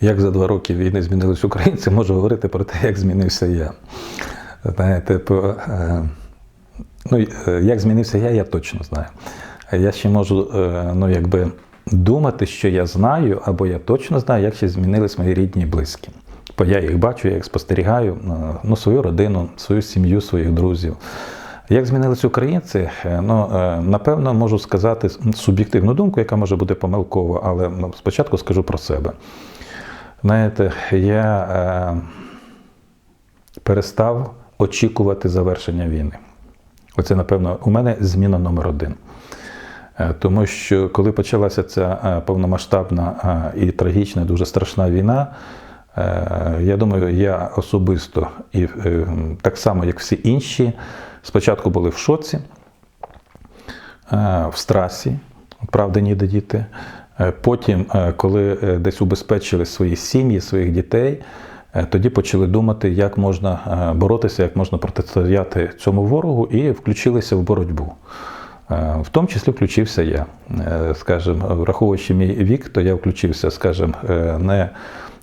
як за два роки війни змінились українці, можу говорити про те, як змінився я. Знаєте, по, е, ну, е, як змінився я, я точно знаю. Я ще можу е, ну, якби, думати, що я знаю, або я точно знаю, як ще змінились мої рідні і близькі. Бо я їх бачу, я їх спостерігаю, ну, свою родину, свою сім'ю, своїх друзів. Як змінились українці? Ну, напевно, можу сказати суб'єктивну думку, яка може бути помилкова, але ну, спочатку скажу про себе. Знаєте, я е, перестав очікувати завершення війни. Оце, напевно, у мене зміна номер один. Е, Тому що коли почалася ця е, повномасштабна е, і трагічна, дуже страшна війна, я думаю, я особисто і так само, як всі інші, спочатку були в шоці, в страсі, правда, ніде діти. Е, Потім, е, коли е, десь убезпечили свої сім'ї, своїх дітей, тоді почали думати, як можна боротися, як можна протистояти цьому ворогу, і включилися в боротьбу. В тому числі включився я. Скажем, враховуючи мій вік, то я включився, скажем, не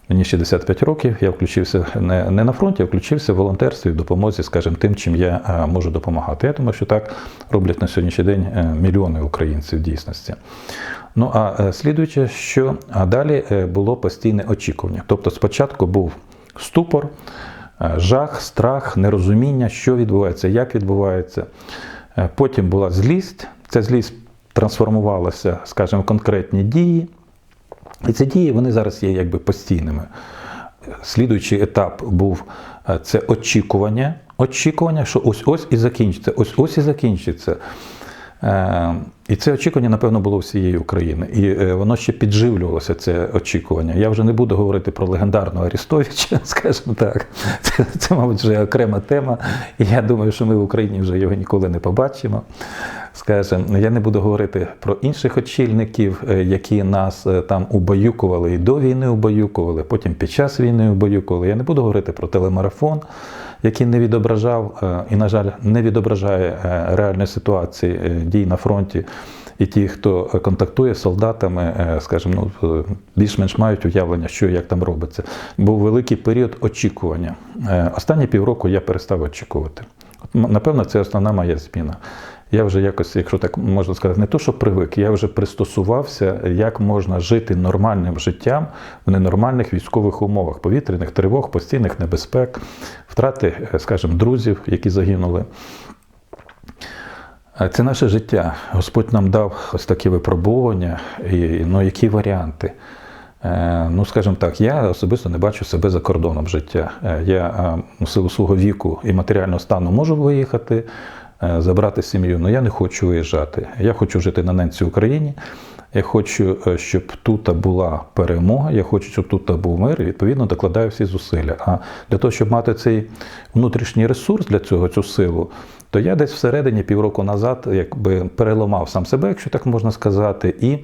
мені 65 років, я включився не, не на фронті, а включився в волонтерстві, в допомозі, скажімо, тим, чим я е, можу допомагати. Я думаю, що так роблять на сьогоднішній день е, мільйони українців в дійсності. Ну а е, слідуючи, що далі було постійне очікування. Тобто, спочатку був ступор, жах, страх, нерозуміння, що відбувається, як відбувається. Потім була злість. Ця злість трансформувалася, скажімо, в конкретні дії. І ці дії вони зараз є якби постійними. Слідуючий етап був е, це очікування. Очікування, що ось ось і закінчиться, ось ось і закінчиться. Е, І це очікування, напевно, було всієї України. І е, воно ще підживлювалося, це очікування. Я вже не буду говорити про легендарного Арістовича, скажімо так. Це, це, мабуть, вже окрема тема. І я думаю, що ми в Україні вже його ніколи не побачимо. Скажем, я не буду говорити про інших очільників, е, які нас е, там убаюкували і до війни убаюкували, потім під час війни убаюкували. Я не буду говорити про телемарафон, який не відображав е, і, на жаль, не відображає реальної ситуації дій на фронті. І ті, хто контактує з солдатами, скажімо, ну, більш-менш мають уявлення, що як там робиться. Був великий період очікування. Останні півроку я перестав очікувати. Напевно, це основна моя зміна. Я вже якось, якщо так можна сказати, не то, що привик, я вже пристосувався, як можна жити нормальним життям в ненормальних військових умовах, повітряних тривог, постійних небезпек, втрати, е, скажімо, друзів, які загинули. Е, Це наше життя. Господь нам дав ось такі випробування, і ну, які варіанти. Е, Ну, скажімо так, я особисто не бачу себе за кордоном життя. Я в силу свого віку і матеріального стану можу виїхати, забрати сім'ю, але я не хочу виїжджати. Я хочу жити на ненці Україні. Я хочу, е, щоб тут була перемога, я хочу, щоб тут був мир, і відповідно докладаю всі зусилля. А для того, щоб мати цей внутрішній ресурс для цього, цю силу, то я десь всередині півроку назад якби переламав сам себе, якщо так можна сказати, і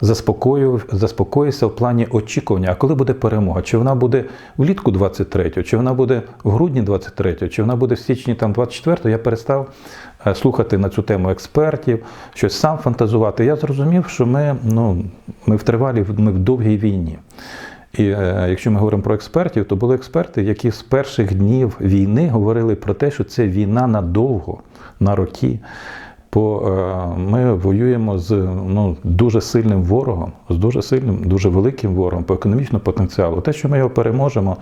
заспокоїв, заспокоївся в плані очікування, а коли буде перемога? Чи вона буде влітку 23-го, чи вона буде в грудні 23-го, чи вона буде в січні там 24-го, я перестав слухати на цю тему експертів, щось сам фантазувати. Я зрозумів, що ми, ну, ми в тривалій, ми в довгій війні. І е, якщо ми говоримо про експертів, то були експерти, які з перших днів війни говорили про те, що це війна надовго, на роки. Бо е, ми воюємо з ну, дуже сильним ворогом, з дуже сильним, дуже великим ворогом по економічному потенціалу. Те, що ми його переможемо,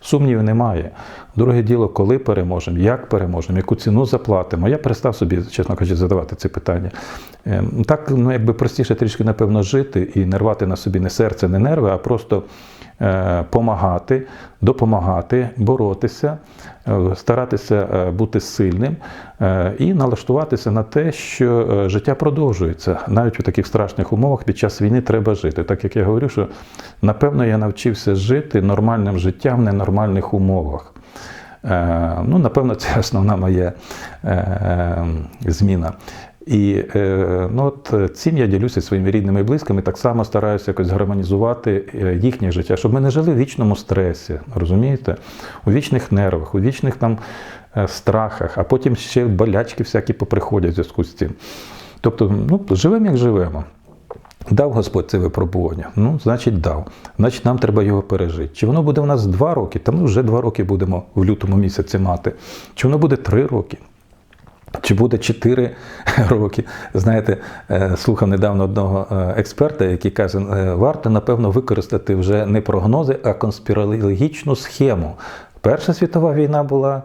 сумнівів немає. Друге діло, коли переможемо, як переможемо, яку ціну заплатимо. Я перестав собі, чесно кажучи, задавати ці питання. Е, Так, ну якби простіше трішки, напевно, жити і не рвати на собі не серце, не нерви, а просто е, помагати, допомагати, боротися, е, старатися е, бути сильним і налаштуватися на те, що життя продовжується. Навіть у таких страшних умовах під час війни треба жити. Так як я говорю, що напевно я навчився жити нормальним життям в ненормальних умовах. Е, Ну, напевно, це основна моя е, зміна. І е, ну, от цим я ділюся своїми рідними і близькими, так само стараюся якось гармонізувати їхнє життя, щоб ми не жили в вічному стресі, розумієте? У вічних нервах, у вічних там страхах, а потім ще болячки всякі поприходять в зв'язку з цим. Тобто, ну, живемо як живемо. Дав Господь це випробування? Ну, значить, дав. Значить, нам треба його пережити. Чи воно буде у нас два роки? Та ми вже два роки будемо в лютому місяці мати. Чи воно буде три роки? Чи буде 4 роки? Знаєте, е, слухав недавно одного е, експерта, який каже, е, варто, напевно, використати вже не прогнози, а конспірологічну схему. Перша світова війна була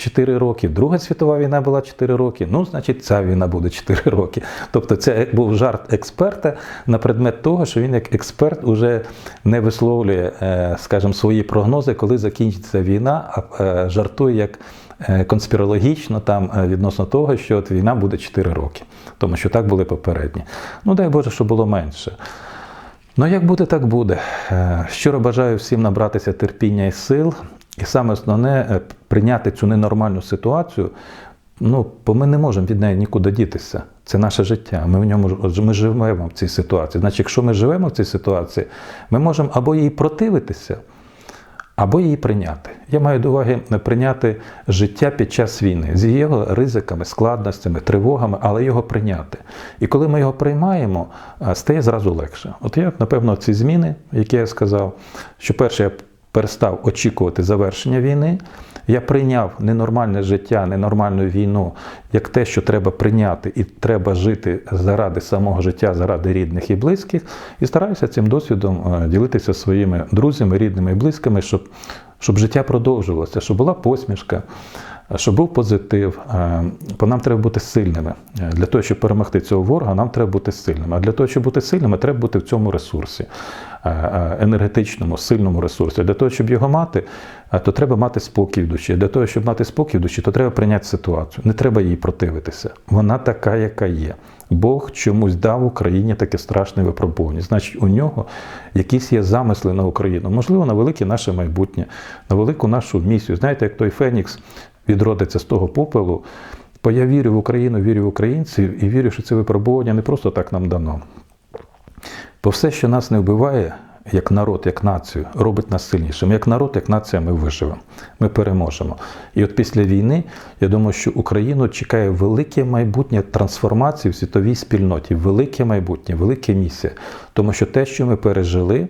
4 роки, Друга світова війна була 4 роки, ну, значить, ця війна буде 4 роки. Тобто це був жарт експерта на предмет того, що він як експерт уже не висловлює, е, скажімо, свої прогнози, коли закінчиться війна, а е, жартує як е, конспірологічно там відносно того, що от війна буде 4 роки, тому що так були попередні. Ну дай Боже, що було менше. Ну, як буде, так буде. Щиро бажаю всім набратися терпіння і сил, і саме основне е, прийняти цю ненормальну ситуацію. Ну, бо ми не можемо від неї нікуди дітися. Це наше життя. Ми в ньому ми живемо в цій ситуації. Значить, якщо ми живемо в цій ситуації, ми можемо або їй противитися, або її прийняти. Я маю до уваги е, прийняти життя під час війни з його ризиками, складностями, тривогами, але його прийняти. І коли ми його приймаємо, е, стає зразу легше. От я, напевно, ці зміни, які я сказав, що перше, я перестав очікувати завершення війни. Я прийняв ненормальне життя, ненормальну війну як те, що треба прийняти і треба жити заради самого життя, заради рідних і близьких, і стараюся цим досвідом е, ділитися своїми друзями, рідними і близькими, щоб, щоб життя продовжувалося, щоб була посмішка, щоб був позитив. Е, Бо нам треба бути сильними. Е, Для того, щоб перемогти цього ворога, нам треба бути сильними. А для того, щоб бути сильними, треба бути в цьому ресурсі, е, енергетичному, сильному ресурсі. Для того, щоб його мати, то треба мати спокій в душі. Для того, щоб мати спокій в душі, то треба прийняти ситуацію. Не треба їй противитися. Вона така, яка є. Бог чомусь дав Україні таке страшне випробування. Значить, у нього якісь є замисли на Україну, можливо, на велике наше майбутнє, на велику нашу місію. Знаєте, як той Фенікс відродиться з того попелу. Бо я вірю в Україну, вірю в українців і вірю, що це випробування не просто так нам дано. Бо все, що нас не вбиває, як народ, як націю, робить нас сильнішими. Як народ, як нація, ми виживемо, ми переможемо. І от після війни, я думаю, що Україну чекає велике майбутнє трансформації в світовій спільноті, велике майбутнє, велика місія. Тому що те, що ми пережили,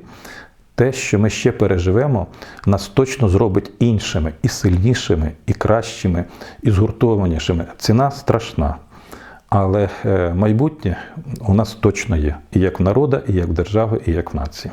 те, що ми ще переживемо, нас точно зробить іншими, і сильнішими, і кращими, і згуртованішими. Ціна страшна. Але е, майбутнє у нас точно є і як в народа, і як в держави, і як в нації.